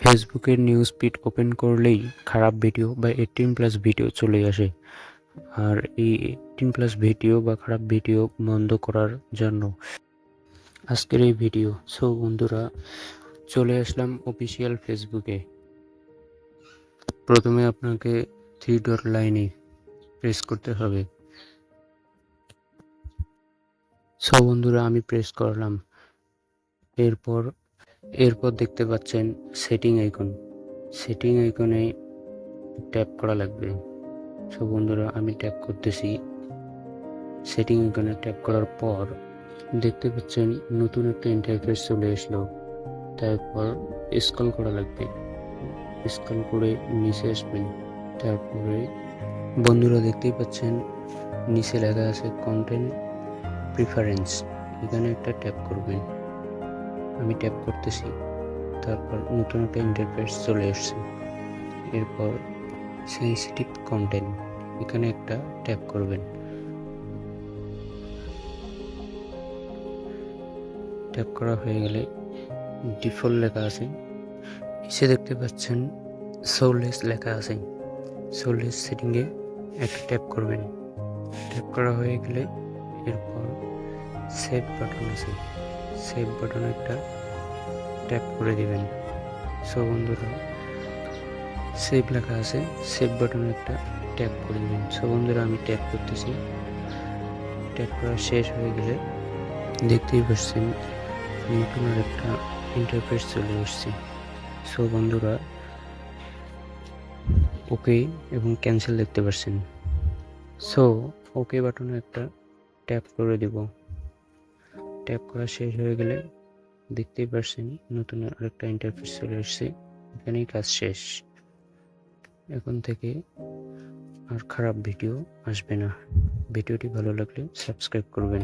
ফেসবুকের news feed open করলেই খারাপ ভিডিও বা এইটিন প্লাস ভিডিও চলে আসে। আর এই এইটিন প্লাস ভিডিও বা খারাপ ভিডিও বন্ধ করার জন্য আজকের এই ভিডিও সো বন্ধুরা, চলে আসলাম অফিসিয়াল ফেসবুকে প্রথমে আপনাকে থ্রি ডট লাইনে প্রেস করতে হবে। সো বন্ধুরা, আমি প্রেস করলাম। এরপর এরপর দেখতে পাচ্ছেন সেটিং আইকন সেটিং আইকনে ট্যাপ করা লাগবে। সো বন্ধুরা, আমি ট্যাপ করতেছি। সেটিং আইকনে ট্যাপ করার পর দেখতে পাচ্ছেন নতুন একটা ইন্টারফেস চলে আসলো। তারপর স্কল করা লাগবে। স্কল করে নিচে আসবেন। তারপরে বন্ধুরা দেখতেই পাচ্ছেন নিচে লেখা আছে কন্টেন্ট প্রিফারেন্স এখানে একটা ট্যাপ করবেন। আমি ট্যাপ করতেছি। তারপর নতুন একটা ইন্টারফেস চলে এসছে এরপর সেন্সিটিভ কন্টেন্ট এখানে একটা ট্যাপ করবেন। ট্যাপ করা হয়ে গেলে ডিফল্ট লেখা আছে। নিচে দেখতে পাচ্ছেন সোলেস লেখা আছে। সোলেস সেটিংয়ে একটা ট্যাপ করবেন। ট্যাপ করা হয়ে গেলে এরপর সেভ বাটন আছে। সেভ বাটনে একটা ট্যাপ করে দিবেন। সো বন্ধুরা সেভ লেখা আছে সেভ বাটনে একটা ট্যাপ করে দিবেন। সো বন্ধুরা, আমি ট্যাপ করতেছি। ট্যাপ করা শেষ হয়ে গেলে দেখতেই পাচ্ছেন নতুন আর একটা ইন্টারফেস চলে এসছে সো বন্ধুরা ওকে এবং ক্যান্সেল দেখতে পাচ্ছেন। সো ওকে বাটনে একটা ট্যাপ করে দিব। ট্যাপ করা শেষ হয়ে গেলে দেখতেই পারছেন, নতুন আরেকটা ইন্টারফেস চলে এসছে এখানেই কাজ শেষ। এখন থেকে আর খারাপ ভিডিও আসবে না। ভিডিওটি ভালো লাগলে সাবস্ক্রাইব করবেন।